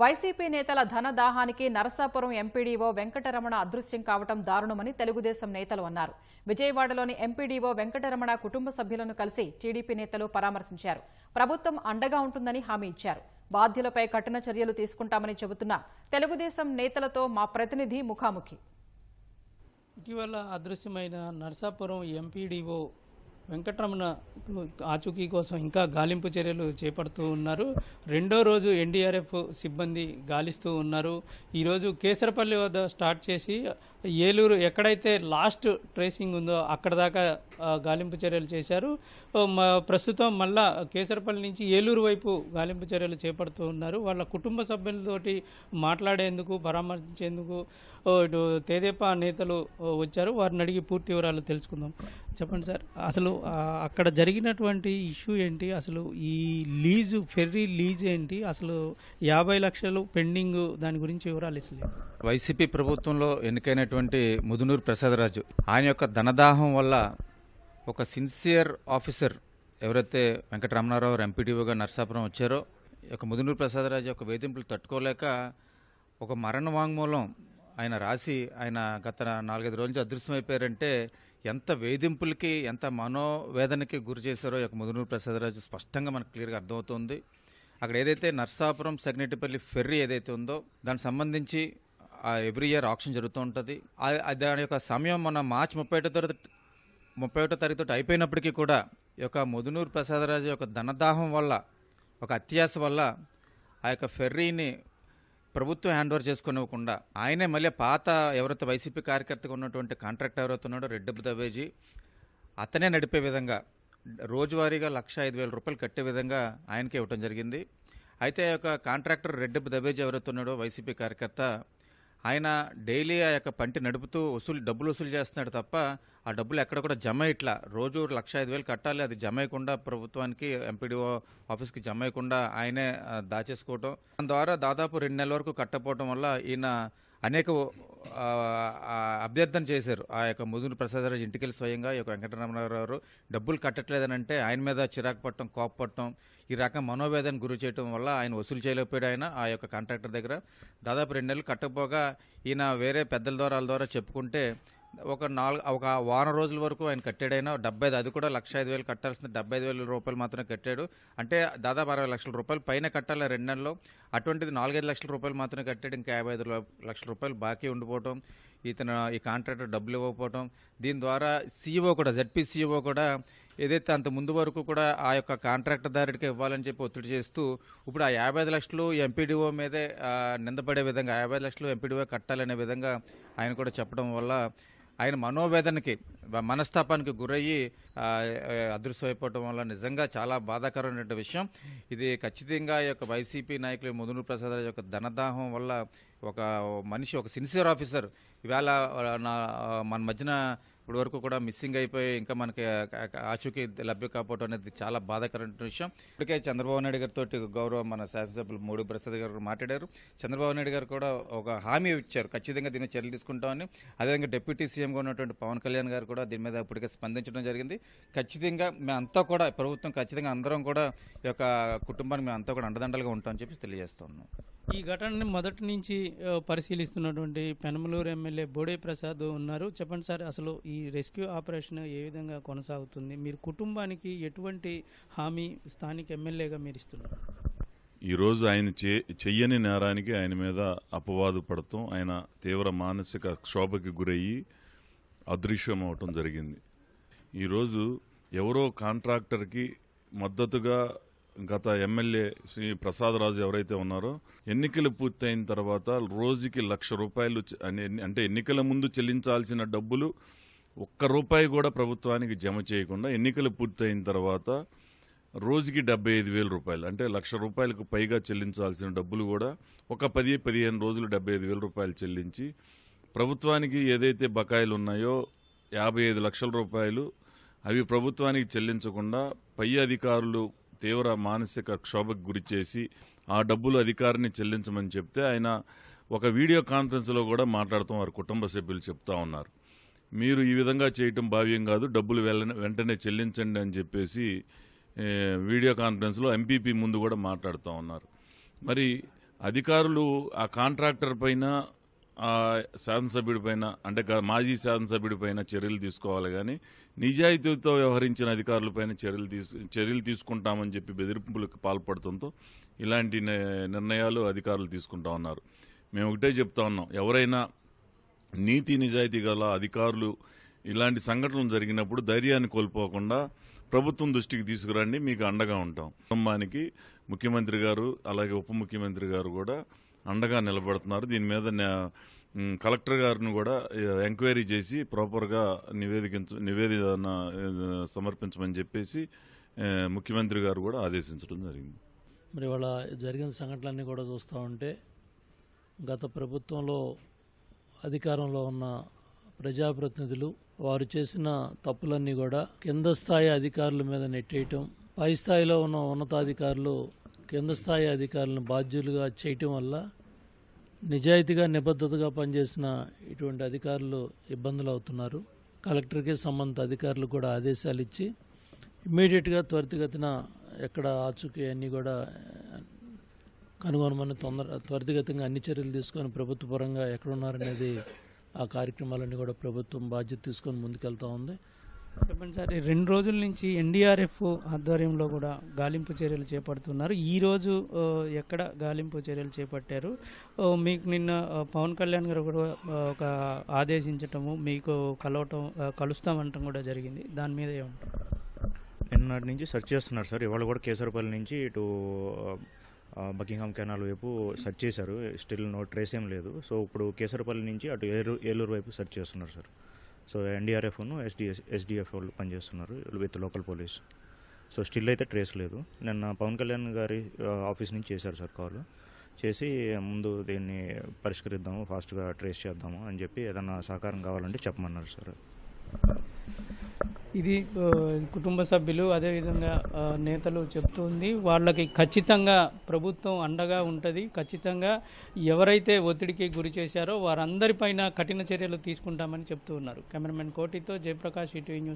YCP నేతల ధనదాహానికి Narasapuram MPDO Venkataramana అదృశ్యం కావటం దారుణమని తెలుగుదేశం నేతలు అన్నారు. విజయవాడలోని ఎంపీడీఓ వెంకటరమణ కుటుంబ సభ్యులను కలిసి టీడీపీ నేతలు పరామర్శించారు. ప్రభుత్వం అండగా ఉంటుందని హామీ ఇచ్చారు. బాధ్యులపై కఠిన చర్యలు తీసుకుంటామని చెబుతున్న తెలుగుదేశం నేతలతో మా ప్రతినిధి ముఖాముఖి. ఇటీవల అదృశ్యమైన నర్సాపురం ఎంపీడీఓ వెంకటరమణ ఆచూకీ కోసం ఇంకా గాలింపు చర్యలు చేపడుతూ ఉన్నారు. రెండో రోజు ఎన్డీఆర్ఎఫ్ సిబ్బంది గాలిస్తూ ఉన్నారు. ఈరోజు కేసరపల్లి వద్ద స్టార్ట్ చేసి ఏలూరు ఎక్కడైతే లాస్ట్ ట్రేసింగ్ ఉందో అక్కడ దాకా గాలింపు చర్యలు చేశారు. ప్రస్తుతం మళ్ళా కేసరపల్లి నుంచి ఏలూరు వైపు గాలింపు చర్యలు చేపడుతూ ఉన్నారు. వాళ్ళ కుటుంబ సభ్యులతోటి మాట్లాడేందుకు పరామర్శించేందుకు ఇటు తేదేపా నేతలు వచ్చారు. వారిని అడిగి పూర్తి వివరాలు తెలుసుకుందాం. చెప్పండి సార్ అసలు అక్కడ జరిగినటువంటి ఇష్యూ ఏంటి? అసలు ఈ లీజు ఫెర్రీ లీజ్ ఏంటి? అసలు యాభై లక్షలు పెండింగ్ దాని గురించి వివరాలు ఇసలేదు వైసీపీ ప్రభుత్వంలో ఎన్నికైనటువంటి ముదునూరు ప్రసాదరాజు. ఆయన యొక్క ధనదాహం వల్ల ఒక సిన్సియర్ ఆఫీసర్ ఎవరైతే వెంకటరమణారావు ఎంపీడీఓగా నర్సాపురం వచ్చారో యొక్క ముదునూరు ప్రసాదరాజు యొక్క వేధింపులు తట్టుకోలేక ఒక మరణ వాంగ్మూలం ఆయన రాసి ఆయన గత నాలుగైదు రోజులు అదృశ్యమైపోయారంటే ఎంత వేధింపులకి ఎంత మనోవేదనకి గురి చేశారో యొక్క ముదునూరు ప్రసాదరాజు స్పష్టంగా మనకు క్లియర్గా అర్థమవుతుంది. అక్కడ ఏదైతే నర్సాపురం సెగ్నెటిపల్లి ఫెర్రీ ఏదైతే ఉందో దానికి సంబంధించి ఎవ్రీ ఇయర్ ఆప్షన్ జరుగుతూ ఉంటుంది. దాని యొక్క సమయం మన మార్చి ముప్పై ఒకటో తరగతి ముప్పై ఒకటో తరగతి అయిపోయినప్పటికీ కూడా ఈ యొక్క ముదునూరు ప్రసాదరాజు యొక్క ధనదాహం వల్ల ఒక అత్యాస వల్ల ఆ యొక్క ఫెర్రీని ప్రభుత్వం హ్యాండ్ ఓవర్ చేసుకునివ్వకుండా ఆయనే మళ్ళీ పాత ఎవరైతే వైసీపీ కార్యకర్తగా ఉన్నటువంటి కాంట్రాక్టర్ ఎవరైతే ఉన్నాడో రెడ్డబ్బు దవేజీ అతనే నడిపే విధంగా రోజువారీగా లక్ష ఐదు వేల రూపాయలు కట్టే విధంగా ఆయనకే ఇవ్వటం జరిగింది. అయితే ఆ యొక్క కాంట్రాక్టర్ రెడ్డబ్బు దబేజీ ఎవరైతే ఉన్నాడో వైసీపీ కార్యకర్త ఆయన డైలీ ఆ యొక్క పంటి నడుపుతూ వసూలు డబ్బులు వసూలు చేస్తున్నాడు తప్ప ఆ డబ్బులు ఎక్కడ కూడా జమ ఇట్లా. రోజు లక్ష ఐదు వేలు కట్టాలి అది జమ అయ్యకుండా ప్రభుత్వానికి ఎంపీడీఓ ఆఫీస్కి జమ అయ్యకుండా ఆయనే దాచేసుకోవటం. దాని ద్వారా దాదాపు రెండు నెలల వరకు కట్టపోవటం వల్ల ఈయన అనేక అభ్యర్థన చేశారు. ఆ యొక్క ముదురు ప్రసాదరాజు ఇంటికి స్వయంగా ఈ యొక్క వెంకటరమణారావు గారు డబ్బులు కట్టట్లేదని అంటే ఆయన మీద చిరాకు పట్టడం కోపపట్టడం ఈ రకం మనోవేదన గురి చేయడం వల్ల ఆయన వసూలు చేయలేకపోయాడు ఆయన ఆ యొక్క కాంట్రాక్టర్ దగ్గర. దాదాపు రెండు నెలలు కట్టకపోగా ఈయన వేరే పెద్దల ద్వారా వాళ్ళ ద్వారా చెప్పుకుంటే ఒక నాలుగు ఒక వారం రోజుల వరకు ఆయన కట్టాడైనా డెబ్బై ఐదు అది కూడా లక్ష ఐదు వేలు కట్టాల్సింది. డెబ్బై ఐదు వేల రూపాయలు మాత్రమే కట్టాడు. అంటే దాదాపు అరవై లక్షల రూపాయలు. పైన కట్టాలి రెండు నెలల్లో. అటువంటిది నాలుగైదు లక్షల రూపాయలు మాత్రమే కట్టాడు. ఇంకా యాభై ఐదు లక్షల రూపాయలు బాకీ ఉండిపోవటం ఇతను ఈ కాంట్రాక్టర్ డబ్బులు ఇవ్వకపోవటం. దీని ద్వారా సీఈఓ కూడా జడ్పీ సీఈఓ కూడా ఏదైతే అంత ముందు వరకు కూడా ఆ యొక్క కాంట్రాక్టర్దారుడికి ఇవ్వాలని చెప్పి ఒత్తిడి చేస్తూ ఇప్పుడు ఆ యాభై ఐదు లక్షలు ఎంపీడీఓ మీదే నిందపడే విధంగా యాభై లక్షలు ఎంపీడీఓ కట్టాలనే విధంగా ఆయన కూడా చెప్పడం వల్ల ఆయన మనోవేదనకి మనస్తాపానికి గురయ్యి అదృశ్యమైపోవటం వల్ల నిజంగా చాలా బాధాకరమైన విషయం. ఇది ఖచ్చితంగా ఈ యొక్క వైసీపీ నాయకులు ముదును ప్రసాద్ రాజు యొక్క ధనదాహం వల్ల ఒక మనిషి ఒక సిన్సియర్ ఆఫీసర్ ఇవాళ నా మన మధ్యన ఇప్పటి వరకు కూడా మిస్సింగ్ అయిపోయి ఇంకా మనకి ఆ- ఆచూకీ లభ్య కాకపోవడం అనేది చాలా బాధాకరమైన విషయం. ఇప్పటికే చంద్రబాబు నాయుడు గారితో గౌరవ మన శాసనసభ్యులు మోడీ ప్రసాద్ గారు మాట్లాడారు. చంద్రబాబు నాయుడు గారు కూడా ఒక హామీ ఇచ్చారు. ఖచ్చితంగా దీన్ని చర్యలు తీసుకుంటామని. అదేవిధంగా డిప్యూటీ సీఎంగా ఉన్నటువంటి పవన్ కళ్యాణ్ గారు కూడా దీని మీద ఇప్పటికే స్పందించడం జరిగింది. ఖచ్చితంగా మేమంతా కూడా ప్రభుత్వం ఖచ్చితంగా అందరం కూడా ఈ యొక్క కుటుంబానికి మేము అంతా కూడా అండదండలుగా ఉంటామని చెప్పి తెలియజేస్తున్నాం ఈ ఘటనని మొదటి నుంచి పరిశీలిస్తున్నటువంటి పెనమలూరు ఎమ్మెల్యే బోడే ప్రసాద్ ఉన్నారు. చెప్పండి సార్ అసలు ఈ రెస్క్యూ ఆపరేషన్ ఏ విధంగా కొనసాగుతుంది? మీరు కుటుంబానికి ఎటువంటి హామీ స్థానిక ఎమ్మెల్యేగా మీరు ఇస్తున్నారు? ఈరోజు ఆయన చే చెయ్యని నేరానికి ఆయన మీద అపవాదు పడటం ఆయన తీవ్ర మానసిక క్షోభకి గురయ్యి అదృశ్యం అవటం జరిగింది. ఈరోజు ఎవరో కాంట్రాక్టర్కి మద్దతుగా గత ఎమ్మెల్యే శ్రీ ప్రసాదరాజు ఎవరైతే ఉన్నారో ఎన్నికలు పూర్తయిన తర్వాత రోజుకి లక్ష రూపాయలు అంటే ఎన్నికల ముందు చెల్లించాల్సిన డబ్బులు ఒక్క రూపాయి కూడా ప్రభుత్వానికి జమ చేయకుండా ఎన్నికలు పూర్తయిన తర్వాత రోజుకి డెబ్బై ఐదు వేల రూపాయలు అంటే లక్ష రూపాయలకు పైగా చెల్లించాల్సిన డబ్బులు కూడా ఒక పది పదిహేను రోజులు డెబ్బై ఐదు వేల రూపాయలు చెల్లించి ప్రభుత్వానికి ఏదైతే బకాయిలు ఉన్నాయో యాభై ఐదు లక్షల రూపాయలు అవి ప్రభుత్వానికి చెల్లించకుండా పై అధికారులు తీవ్ర మానసిక క్షోభకు గురి చేసి ఆ డబ్బులు అధికారిని చెల్లించమని చెప్తే ఆయన ఒక వీడియో కాన్ఫరెన్స్లో కూడా మాట్లాడతాం వారి కుటుంబ సభ్యులు చెప్తా ఉన్నారు. మీరు ఈ విధంగా చేయటం భావ్యం కాదు డబ్బులు వెళ్ళ- వెంటనే చెల్లించండి అని చెప్పేసి వీడియో కాన్ఫరెన్స్లో ఎంపీపీ ముందు కూడా మాట్లాడుతూ ఉన్నారు. మరి అధికారులు ఆ కాంట్రాక్టర్ పైన శాసనసభ్యుడి పైన అంటే మాజీ శాసనసభ్యుడి పైన చర్యలు తీసుకోవాలి కానీ నిజాయితీతో వ్యవహరించిన అధికారులపైన చర్యలు తీసు చర్యలు తీసుకుంటామని చెప్పి బెదిరింపులకు పాల్పడుతుంతో ఇలాంటి నిర్ణయాలు అధికారులు తీసుకుంటా ఉన్నారు. మేము ఒకటే చెప్తా ఉన్నాం. ఎవరైనా నీతి నిజాయితీ గల అధికారులు ఇలాంటి సంఘటనలు జరిగినప్పుడు ధైర్యాన్ని కోల్పోకుండా ప్రభుత్వం దృష్టికి తీసుకురండి మీకు అండగా ఉంటాం. కుటుంబానికి ముఖ్యమంత్రి గారు అలాగే ఉప ముఖ్యమంత్రి గారు కూడా అండగా నిలబడుతున్నారు. దీని మీద కలెక్టర్ గారిని కూడా ఎంక్వైరీ చేసి ప్రాపర్గా నివేదికించ నివేదన సమర్పించమని చెప్పేసి ముఖ్యమంత్రి గారు కూడా ఆదేశించడం జరిగింది. మరి వాళ్ళ జరిగిన సంఘటనలన్నీ కూడా చూస్తూ ఉంటే గత ప్రభుత్వంలో అధికారంలో ఉన్న ప్రజాప్రతినిధులు వారు చేసిన తప్పులన్నీ కూడా కింద స్థాయి అధికారుల మీద నెట్టేయటం పై స్థాయిలో ఉన్న ఉన్నతాధికారులు కింద స్థాయి అధికారులను బాధ్యులుగా చేయటం వల్ల నిజాయితీగా నిబద్ధతగా పనిచేసిన ఇటువంటి అధికారులు ఇబ్బందులు అవుతున్నారు. కలెక్టర్కి సంబంధిత అధికారులు కూడా ఆదేశాలు ఇచ్చి ఇమ్మీడియట్గా త్వరితగతిన ఎక్కడ ఆచూకీ అన్నీ కూడా కనుగొనమని తొందర త్వరితగతిగా అన్ని చర్యలు తీసుకొని ప్రభుత్వ పరంగా ఎక్కడున్నారనేది ఆ కార్యక్రమాలన్నీ కూడా ప్రభుత్వం బాధ్యత తీసుకొని ముందుకెళ్తా ఉంది. చెప్పండి సార్ రెండు రోజుల నుంచి ఎన్డీఆర్ఎఫ్ ఆధ్వర్యంలో కూడా గాలింపు చర్యలు చేపడుతున్నారు. ఈ రోజు ఎక్కడ గాలింపు చర్యలు చేపట్టారు? మీకు నిన్న పవన్ కళ్యాణ్ గారు కూడా ఒక ఆదేశించటము మీకు కలవటం కలుస్తామంటం కూడా జరిగింది. దాని మీద ఏమంటారు? నిన్నటి నుంచి సెర్చ్ చేస్తున్నారు సార్. ఇవాళ కూడా కేసరపల్లి నుంచి ఇటు బకింగ్హామ్ కెనాల్ వైపు సెర్చ్ చేశారు. స్టిల్ నో ట్రేస్ ఏం లేదు. సో ఇప్పుడు కేసరపల్లి నుంచి అటు ఏలూరు ఏలూరు వైపు సెర్చ్ చేస్తున్నారు సార్. సో ఎన్డీఆర్ఎఫ్ను ఎస్డిఎస్ ఎస్డిఎఫ్ వాళ్ళు పనిచేస్తున్నారు with local police. So still అయితే ట్రేస్ లేదు. నిన్న పవన్ కళ్యాణ్ గారి ఆఫీస్ నుంచి చేశారు సార్ కాల్. చేసి ముందు దీన్ని పరిష్కరిద్దాము ఫాస్ట్గా ట్రేస్ చేద్దాము అని చెప్పి ఏదన్నా సహకారం కావాలంటే చెప్పమన్నారు సార్. ఇది కుటుంబ సభ్యులు అదేవిధంగా నేతలు చెప్తుంది. వాళ్ళకి ఖచ్చితంగా ప్రభుత్వం అండగా ఉంటుంది. ఖచ్చితంగా ఎవరైతే ఒత్తిడికి గురి చేశారో వారందరిపైన కఠిన చర్యలు తీసుకుంటామని చెప్తూ ఉన్నారు. కెమెరామెన్ కోటితో జయప్రకాష్ ఈటీవీ న్యూస్.